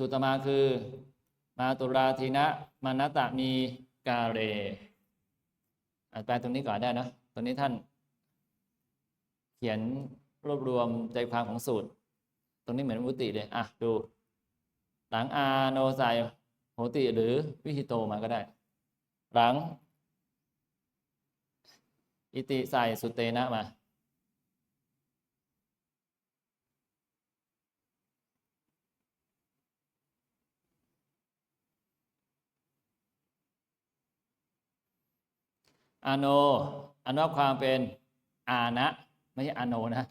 สุตมาคือ มาตุราทีนะมานัตตมีกาเรอะแปลตรงนี้ก่อนได้นะตรงนี้ท่าน เขียนรวบรวมใจความของสูตร ตรงนี้เหมือนวุติเลยอะดู หลังอาโนใส่โหติหรือวิหิโตมาก็ได้ หลัง อิติใส่สุเตนะมา อาโนอันว่าความเป็นอานะ ไม่ใช่อาโนนะ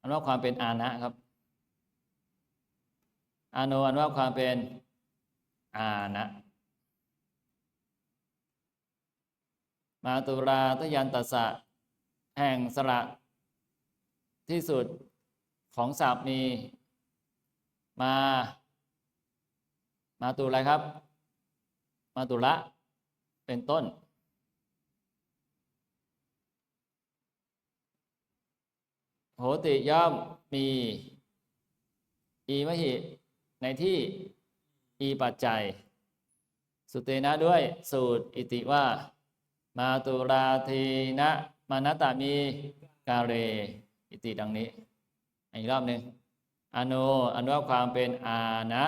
อันว่าความเป็นอานะครับอาโนอันว่าความเป็นอานะมาตุราทยันตสะ แห่งสระ ที่สุดของศัพท์มีมา มาตุอะไรครับ มาตุละเป็นต้น โหติย่อมมีอีมหิ ในที่อีปัจจัย สุเตนะด้วยสูตรอิติว่า มาตุราทีนะมานตามีกาเร อิติดังนี้ อีกรอบหนึ่งอโนอนว่าความเป็นอานะ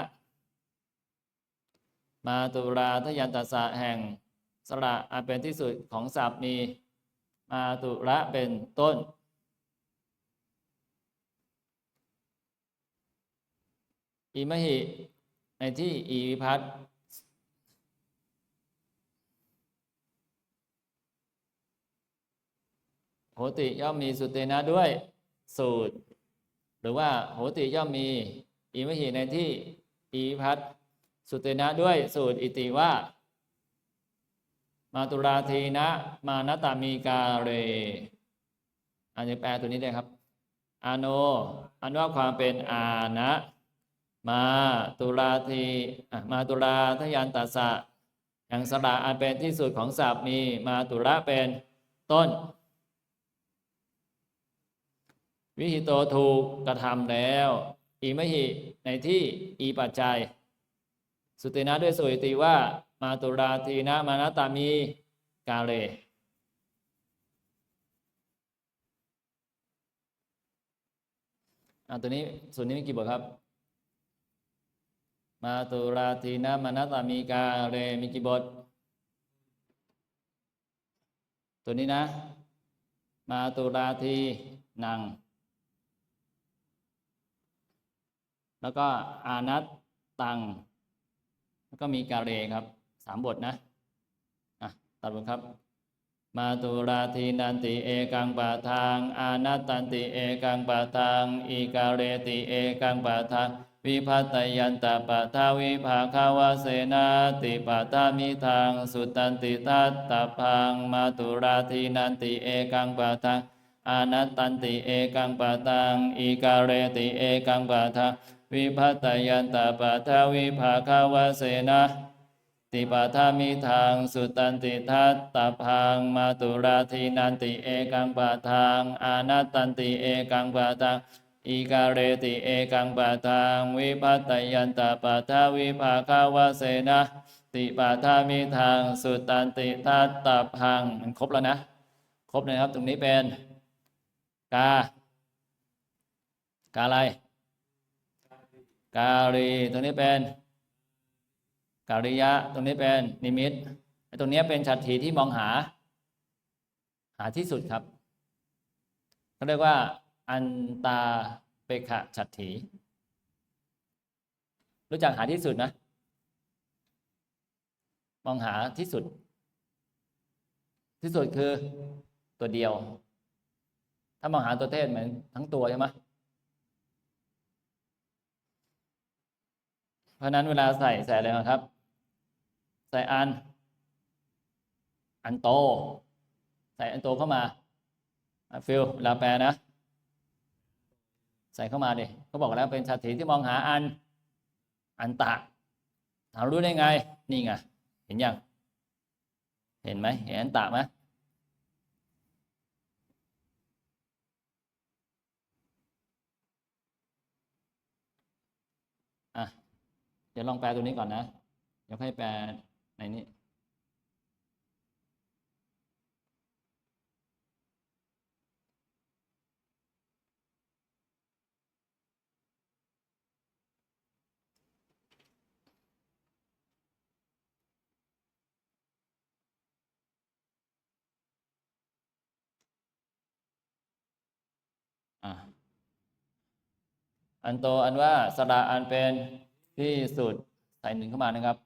มาตุราทยันตสะแห่งสระอันเป็นที่สุดของศัพท์มี มาตุระเป็นต้น อิมหิ ในที่อีวิพัตโหติย่อมมีสุเตนะด้วยสูตร หรือว่าโหติย่อมมีอิมหิในที่อีวิพัตสุเตนะด้วยสูตรอิติว่า มาตุราทีนะ มานตามีกาเรอันนี้แปลตัวนี้ได้ครับ อาโน อันว่าความเป็นอานะ มาตุลาทีมาตุลาทยันตัสสะอย่างสระอันเป็นที่สุดของศัพท์มีมาตุระเป็นต้น วิหิโตถูกกระทำแล้วอีมหิในที่อีปัจจัย สุตินะด้วยสุติว่ามาตุราทีนะมานาตามีกาเลอะตัวนี้ส่วนนี้มีกี่บทครับ มาตุราทีนะมานาตามีกาเรมีกี่บท ตัวนี้นะ มาตุราทีนังแล้วก็อานัตตัง แล้วก็มีกาเรครับสามบทนะ อะ ตัดบทครับ มาตุราทีนันติเอกังปะทาง อานัตตันติเอกังปะทาง อีกาเรติเอกังปะทาง วิพัตยันตปะทาวิภาคาวาเสนาติปะทามิทาง สุตันติทัตตพังมาตุราทีนันติเอกังปะทางอานัตตันติเอกังปะตังอีกาเรติเอกังปะทางวิพัตยันตปะทาวิภาคาวาเสนาติปะทามิทาง สุตันติทัตตพังมาตุราทีนันติเอกังปะทางอานัตตันติเอกังปะตัง อีกาเรติเอกังปะทางวิพัตยันตปะทาวิภาคาวเสนะติปะทามิทางสุตันติทัตตพังมันครบแล้วนะ ครบเลยครับตรงนี้เป็นกากาอะไร กาลีตรงนี้เป็นกาลิยะตรงนี้เป็นนิมิตไอตรงนี้เป็นฉัตรถีที่มองหา หาที่สุดครับเขาเรียกว่า อันตาเปขะฉัตรถี รู้จักหาที่สุดนะ มองหาที่สุด ที่สุดคือตัวเดียว ถ้ามองหาตัวเทศเหมือนทั้งตัวใช่ไหมเพราะนั้นเวลาใส่ใส่อะไรครับ ใส่อัน อันโต ใส่อันโตเข้ามาอะฟิลเวลาแปลนะ ใส่เข้ามาดิเขาบอกแล้วเป็นสัตถีที่มองหาอัน อันตะถามรู้ได้ไง นี่ไง เห็นยัง เห็นไหมเห็นอันตะไหมอะ เดี๋ยวลองแปลตัวนี้ก่อนนะ เดี๋ยวค่อยแปลในนี้ อันโตอันว่าสระอันเป็นที่สุดใส่หนึ่งเข้ามานะครับ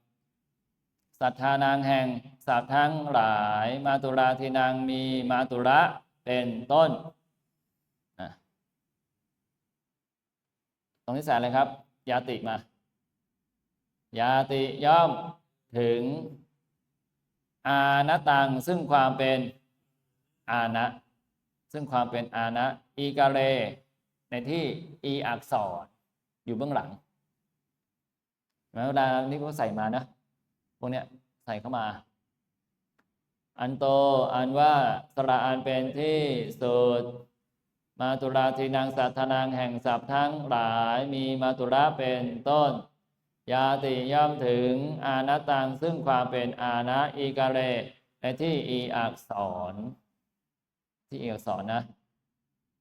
สัทธานางแห่งสัตว์ทั้งหลายมาตุราทีนางมีมาตุระเป็นต้นตรงที่ใส่เลยครับ ยาติมายาติย่อมถึง อาณตังซึ่งความเป็นอานะ ซึ่งความเป็นอานะอีกาเล ในที่อีอักษรอยู่เบื้องหลังเวลานี่ก็ใส่มานะพวกเนี้ยใส่เข้ามา อันโตอันว่าสระอันเป็นที่สุดมาตุราทีนางสัตทนางแห่งสัพทั้งหลายมีมาตุระเป็นต้น ยาติย่อมถึงอานาตังซึ่งความเป็นอานะอีกาเลในที่อีอักษร ที่อีอักษรนะ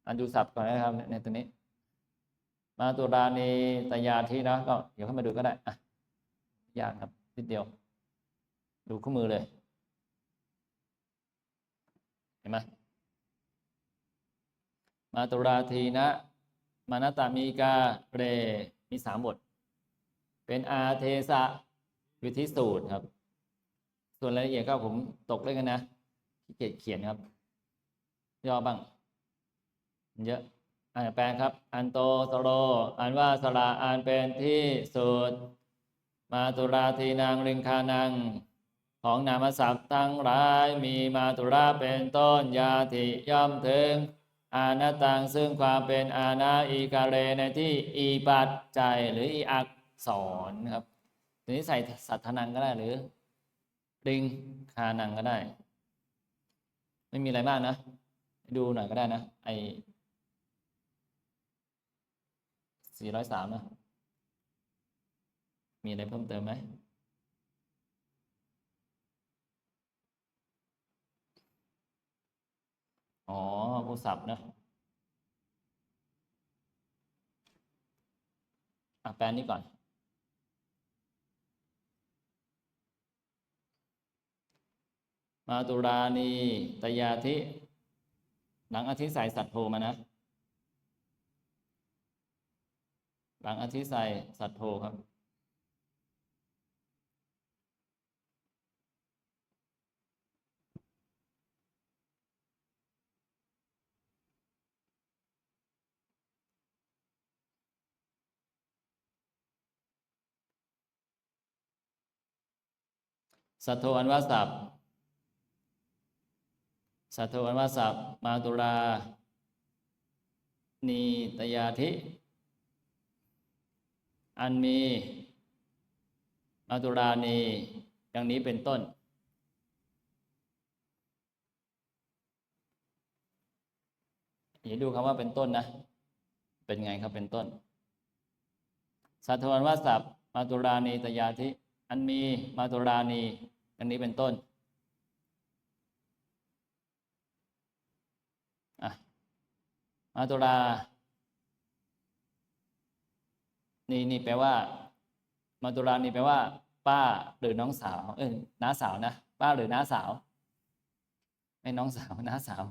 อันดูศัพท์ก่อนนะครับ ในตัวนี้ มาตุรานีตยาที่นะก็เดี๋ยวเข้ามาดูก็ได้อะยากครับนิดเดียว ดูคู่มือเลย เห็นไหมมาตุราทีนะ มานตามีกาเรมีสามบท เป็นอาเทสะวิธิสูตรครับ ส่วนรายละเอียดก็ผมตกเลยกันนะขี้เกียจเขียนครับ ย่อบ้าง เยอะอ่านแปลครับ อันโตสโรอันว่าสระอันเป็นที่สุด มาตุราทีนางริงคานัง ของนามศัพท์ทั้งหลายมีมาตุราเป็นต้นยาติย่อมถึง อานาตังซึ่งความเป็นอาณาอีกาเรในที่อีปัจจัยหรืออีอักษรครับทีนี้ใส่สัตทนังก็ได้หรือริงคานังก็ได้ ไม่มีอะไรมากนะ ดูหน่อยก็ได้นะ ไอสี่ร้อยสามนะ มีอะไรเพิ่มเติมไหมอ๋อผู้ศัพท์นะอะแปลนี้ก่อน มาตุรานีตยาธิ หลังอาทิตย์ใส่สัตโทมานะหลังอาทิตย์ใส่สัตโทครับ สัทโทอันว่าสับ สัทโทอันว่าสับมาตุรานีตยาธิ อันมีมาตุรานีดังนี้เป็นต้น อย่าดูคำว่าเป็นต้นนะ เป็นไงครับเป็นต้น สัทโทอันว่าสับมาตุรานีตยาธิ อันมีมาตุรานีดังนี้เป็นต้น อะ มาตุรานี่นี่แปลว่า มาตุรานี่แปลว่า ป้าหรือน้องสาว เออน้าสาวนะป้าหรือน้าสาวไม่น้องสาวน้าสาว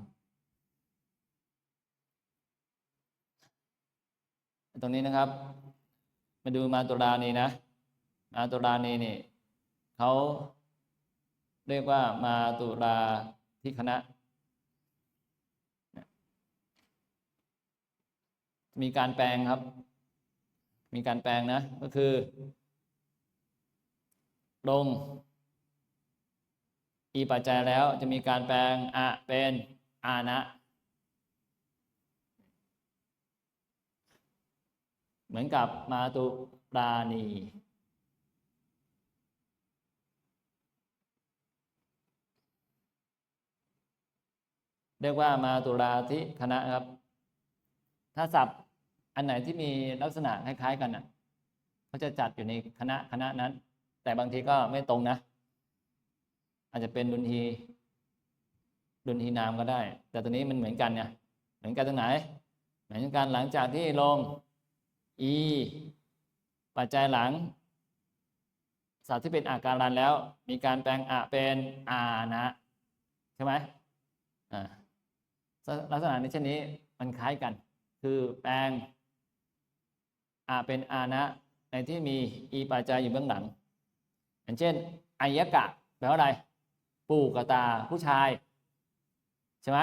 ตรงนี้นะครับ มาดูมาตุรานี่นะ มาตุรานี่นี่เขาเรียกว่ามาตุราที่คณะ มีการแปลงครับ มีการแปลงนะ ก็คือ ลง อีปัจจัยแล้วจะมีการแปลงอะเป็นอานะ เหมือนกับมาตุรานีเรียกว่ามาตุราธิคณะครับ ถ้าศัพท์ อันไหนที่มีลักษณะคล้ายๆกันอะเขาจะจัดอยู่ในคณะคณะนั้น แต่บางทีก็ไม่ตรงนะ อาจจะเป็นดุนทีดุนทีนามก็ได้ แต่ตัวนี้มันเหมือนกันเนี่ยเหมือนกันตรงไหน เหมือนกันหลังจากที่ลง e ปัจจัยหลังสัตว์ที่เป็นอาการันแล้ว มีการแปลงอะเป็นอานะ ใช่ไหมอ่าลักษณะในเช่นนี้มันคล้ายกัน คือแปลง อาเป็นอานะ ในที่มีอีปัจจัยอยู่เบื้องหลังอย่างเช่นอายกะแปลว่าอะไร ปู่กตาผู้ชาย ใช่ไหม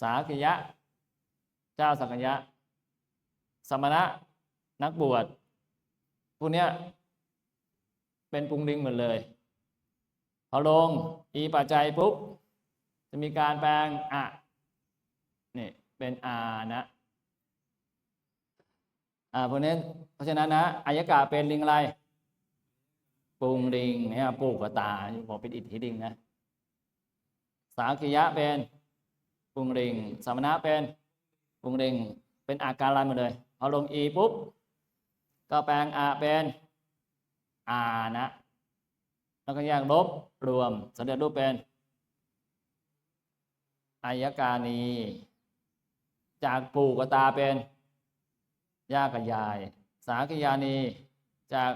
สากิยะ เจ้าสักยะ สมณะนักบวชพวกเนี้ยเป็นปรุงดิงหมดเลย พอลงอีปัจจัยปุ๊บ จะมีการแปลงอะนี่เป็นอานะ อ่าเพราะนั้นเพราะฉะนั้นนะอายกาเป็นลิงอะไรปุงลิงเนี่ยปูกตาบอกเป็นอิทธิลิงนะสากิยะเป็นปุงลิงสามณะเป็นปุงลิงเป็นอาการอะไรหมดเลยพอลงอีปุ๊บก็แปลงอาเป็นอานะแล้วก็แยกลบรวมสำเร็จรูปเป็นอายกานีจากปู่กตาเป็น ย่ากับยาย สากยานี จาก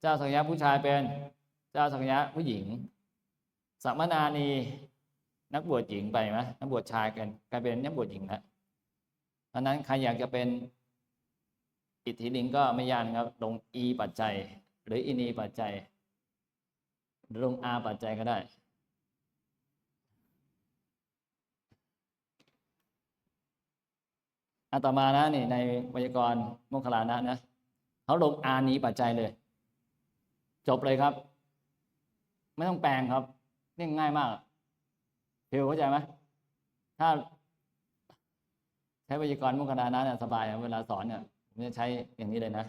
เจ้าสักยะผู้ชายเป็นเจ้าสักยะผู้หญิงสัมมนานี นักบวชหญิงไปไหมนักบวชชายกันกลายเป็นนักบวชหญิงแล้วเพราะนั้นใครอยากจะเป็นอิทธิลิงก็ไม่ยากครับ ลงอีปัจจัย หรืออินีปัจจัยลงอาปัจจัยก็ได้ อัต่อมานะนี่ในไวยากรณ์มคคลานะนะเขาลงอานีปัจจัยเลย จบเลยครับ ไม่ต้องแปลงครับนี่ง่ายมากเพลเข้าใจไหมถ้า ใช้ไวยากรณ์มคคลานะเนี่ยสบายเวลาสอนเนี่ยผมจะใช้อย่างนี้เลยนะ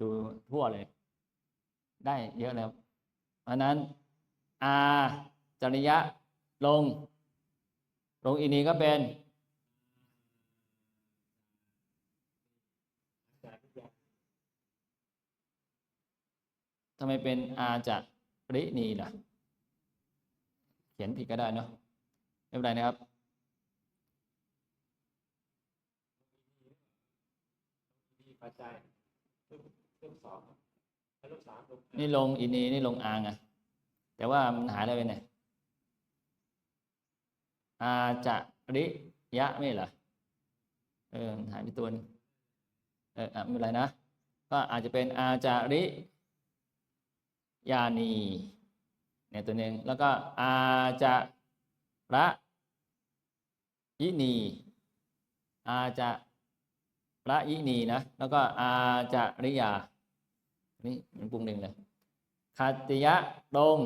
ดูทั่วเลย ได้เยอะเลยครับเพราะนั้น อาจริยะลง ลงอีนี้ก็เป็น ทำไมเป็นอาจะรินีล่ะ เขียนผิดก็ได้เนาะไม่เป็นไรนะครับ ปัจจัยรูปสองรูปสามนี่ลงอินีนี่ลงอางอะแต่ว่ามันหายอะไรไปไหนอาจะริยะไม่เหรอเออหายไปตัวหนึงเออไม่เป็นไรนะ ก็อาจจะเป็นอาจาริ ยานีเนี่ยตัวหนึ่งแล้วก็อาจะระยินี อาจะระยินีนะ แล้วก็อาจะริยา นี่มันปรุงหนึ่งเลยคัตติยะลง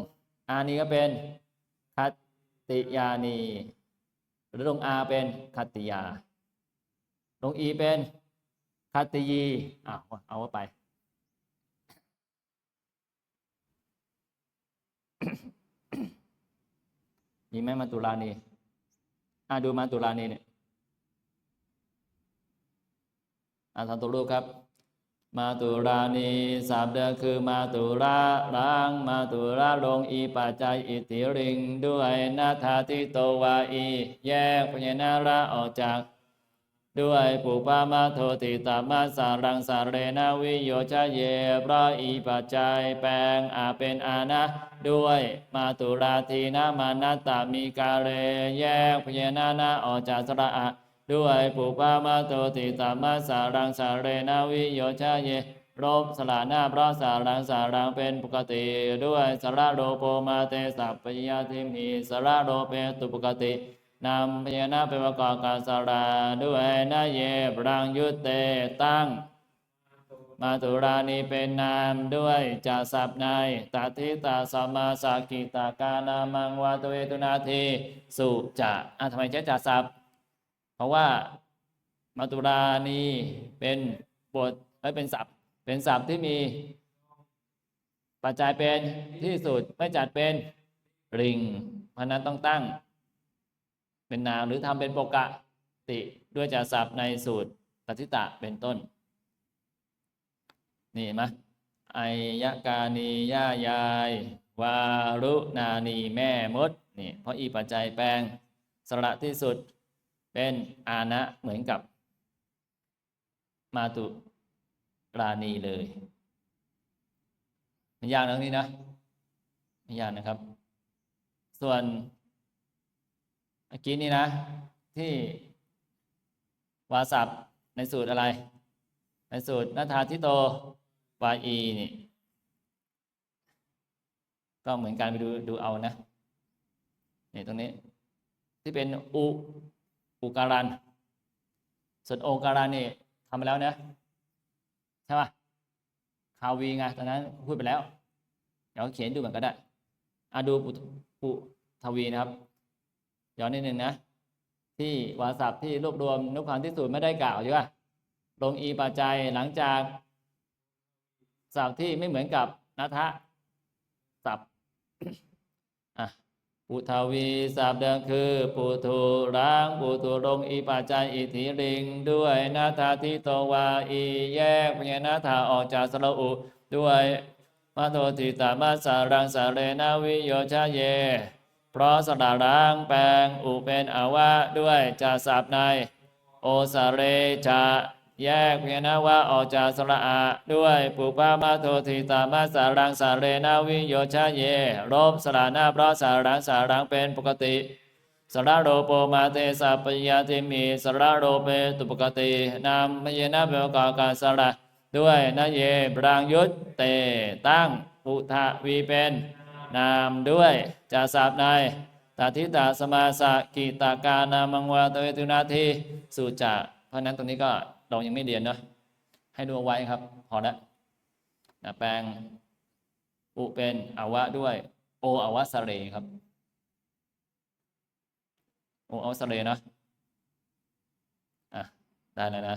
อานีก็เป็นคัตติยานี หรือลงอาเป็นคัตติยา ลงอีเป็นคัตติยีอะเอาว่าไป มีไหมมาตุลานีอ่าดูมาตุลานีเนี่ยอะทำตัวรูปครับ มาตุรานีสามเดือคือมาตุราล้าง มาตุราลงอีปัจจัยอิติริง ด้วยนาทาติโตวาอี แยกพญานาระออกจาก ด้วยปุปามาโทติตามาสารังสาเรนาวิโยชะเยพระอีปัจจัยแปลงอาเป็นอานะ ด้วยมาตุราทีนามานาตามีกาเรแยกพญานานะออกจากสระอะด้วยปุปามาโตติตามาสารังสาเรนาวิโยชาเยรบสลาหน้าพระสารังสารังเป็นปกติ ด้วยสระโรโปมาเตสัพพยาธิมีสระโรเปตุปกติ นำพยานาเป็นประกอบการสาราด้วยนาเยปรังยุตเตตั้ง มาตุรานีเป็นนามด้วยจะสับในตติตาสมมาสากิตากานามังวาตเวตุนาทีสุจะอะทำไมใช้จะสับเพราะว่ามาตุรานีเป็นบทไม่เป็นศัพท์เป็นศัพท์ที่มี ปัจจัยเป็นที่สุดไม่จัดเป็นริงเพราะนั้นต้องตั้ง เป็นนามหรือทำเป็นปกติด้วยจะศัพท์ในสูตรปฏิตะเป็นต้น นี่เห็นไหมไอยกานีย่ายาย วารุนานีแม่มดนี่เพราะอีปัจจัยแปลงสระที่สุดเป็นอานะเหมือนกับ มาตุราณีเลยไม่ยากนะตรงนี้นะไม่ยากนะครับ ส่วน มื่อกี้นี้นะ ที่วาสับในสูตรอะไร ในสูตรนาทาทิโตวาอีนี่ ก็เหมือนกันไปดูดูเอานะนี่ตรงนี้ ที่เป็นอุอุการันส่วนโอการันนี่ทำไปแล้วนะใช่ป่ะคาวีไงตอนนั้นพูดไปแล้ว เดี๋ยวเขียนดูเหมือนก็ได้อะดูปุปุทวีนะครับ ย้อนนิดนึงนะ ที่วาสับที่รวบรวมนุความที่สูตรไม่ได้กล่าวใช่ป่ะลงอีปัจจัยหลังจากสับที่ไม่เหมือนกับนัทะสับอะปุทวีสับเดิมคือปุถุรังปุถุลงอีปัจจัยอิทธิลิง ด้วยนาทาทิโตวาอีแยกพญานาทาออกจากสระอุ ด้วยมาโทติตามาสารังสาเรนาวิโยชาเย เพราะสระรังแปลงอุเป็นอาวะด้วยจะสับใน โอสาเรจะแยกเพียนว่าออกจากสระอาด้วยปุปามาโทติตามาสารังสาเรนาวิโยชาเยลบสระนาเพราะสารังสารังเป็นปกติสระโรโปมาเตสัพปยาติมีสระโรเปตุปกตินามมเยนะเบลกากาสระด้วยนะเยบรางยุตเตตั้งปุทะวีเป็น นามด้วยจะสับในตาทิตาสมาสะกิตากานามังวาตเวตุนาทีสุจะเพราะนั้นตรงนี้ก็เรายังไม่เรียนเนาะให้ดูเอาไว้ครับพอแล้วนะแปลงอุเป็นอวะด้วย โออวะสเรครับ โออวะสเรเนาะอะได้แล้วนะ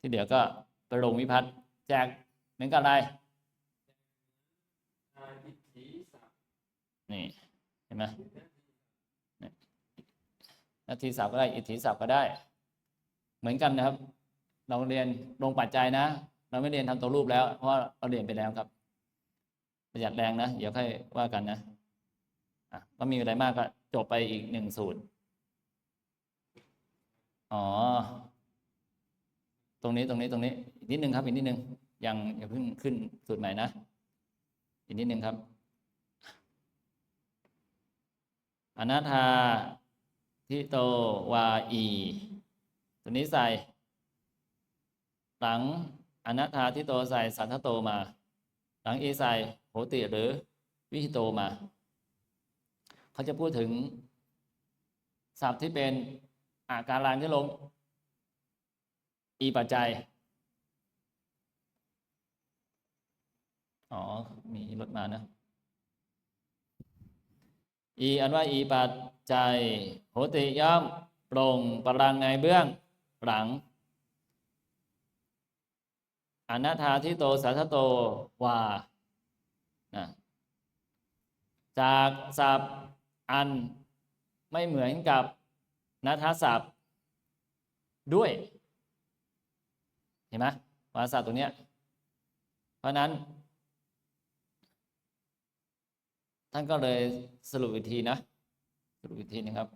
ที่เดี๋ยวก็ไปลงวิพัฒน์แจกเหมือนกันอะไร อาทิตถีสับ นี่เห็นไหมนาทีสับก็ได้อิทธิสับก็ได้ เหมือนกันนะครับ เราเรียนลงปัจจัยนะ เราไม่เรียนทำตัวรูปแล้ว เพราะเราเรียนไปแล้วครับ ประหยัดแรงนะ เดี๋ยวค่อยว่ากันนะอะก็มีอะไรมากก็จบไปอีกหนึ่งสูตร อ๋อ ตรงนี้ตรงนี้ตรงนี้ อีกนิดนึงครับ อีกนิดนึงยังอย่าเพิ่งขึ้นสูตรใหม่นะ อีกนิดนึงครับ อนาธาทิโตวาอีตัวนี้ใส่ หลังอนาธาทิโตใส่สันทโตมา หลังอีใส่โหติหรือวิหิโตมา เขาจะพูดถึงศัพท์ที่เป็นอาการานที่ลง อีปัจจัย อ๋อ มีรถมานะ อีอันว่าอีปัจจัยโหติย่อมปรงปรังในเบื้องหลังอนัตถาทิโตสัทธโตวาจากศัพท์อันไม่เหมือนกับนัทศัพท์ด้วย เห็นไหมวาศัพท์ตัวเนี้ย เพราะนั้น ท่านก็เลยสรุปวิธีนะ สรุปวิธีนะครับ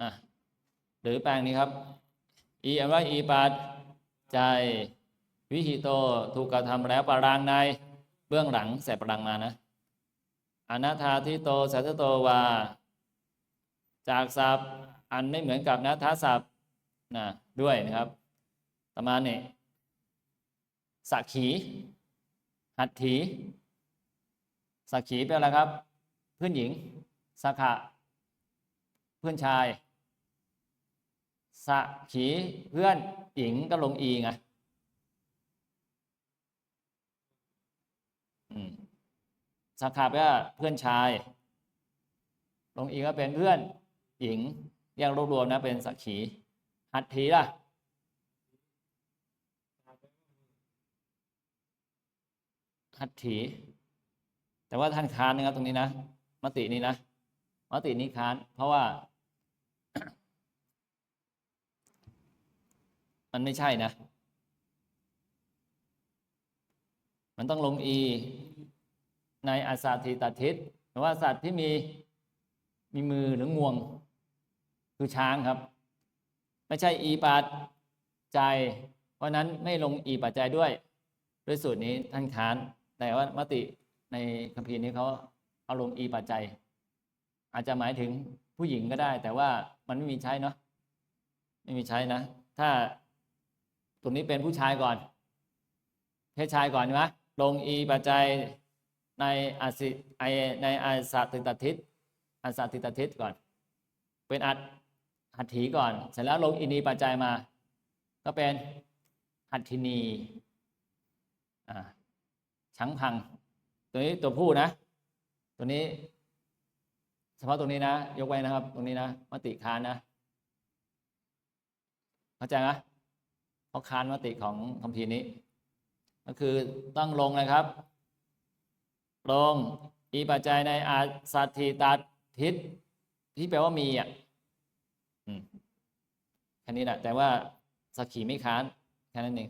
อะหรือแปลงนี้ครับ อีอันว่าอีปัจใจยวิหิโตถูกกระทำแล้วปรางในเบื้องหลังใส่ปรางมานะอนาธาทิโตสัทธโตวา จากศัพท์อันไม่เหมือนกับนะทัศัพท์นะด้วยนะครับ ประมาณนี้สักขี หัตถีสักขีเป็นอะไรครับ เพื่อนหญิงสักขะเพื่อนชายสักขีเพื่อนหญิงก็ลงอีไงสักขะแปลว่าเพื่อนชาย ลงอีก็เป็นเพื่อน หญิงแยกรวบรวมนะเป็นสักขีหัตถีล่ะหัตถีแต่ว่าท่านค้านนะครับตรงนี้นะมตินี้นะมตินี้ค้าน เพราะว่า มันไม่ใช่นะ มันต้องลงอีในอาสาทิตาทิศหรือว่าสัตว์ที่มีมีมือหรืองวง คือช้างครับ ไม่ใช่อีปัจจัย เพราะฉะนั้นไม่ลงอีปัจจัยด้วย ด้วยสูตรนี้ท่านค้าน แต่ว่ามติในคัมภีร์นี้เขาเอาลงอีปัจจัย อาจจะหมายถึงผู้หญิงก็ได้ แต่ว่ามันไม่มีใช้เนาะไม่มีใช้นะ ถ้าตรงนี้เป็นผู้ชายก่อนเพศชายก่อนใช่ไหมลงอีปัจจัยในอาสิไอในอาสาติตทิศอาสาติตทิศก่อน เป็นอัด หัตถีก่อน เสร็จแล้วลงอินีปัจจัยมา ก็เป็นหัตถินีอ่าชังพัง ตัวนี้ตัวผู้นะ ตัวนี้ เฉพาะตรงนี้นะ ยกไว้นะครับ ตรงนี้นะมติคานนะเข้าใจไหมเขาะคานมติของคัมภีร์นี้ ก็คือต้องลงนะครับ ลงอีปัจจัยในอาสัตถิตัดทิศที่แปลว่ามีอะ แค่นี้แหละแต่ว่าสักขีไม่ค้านแค่นั้นเอง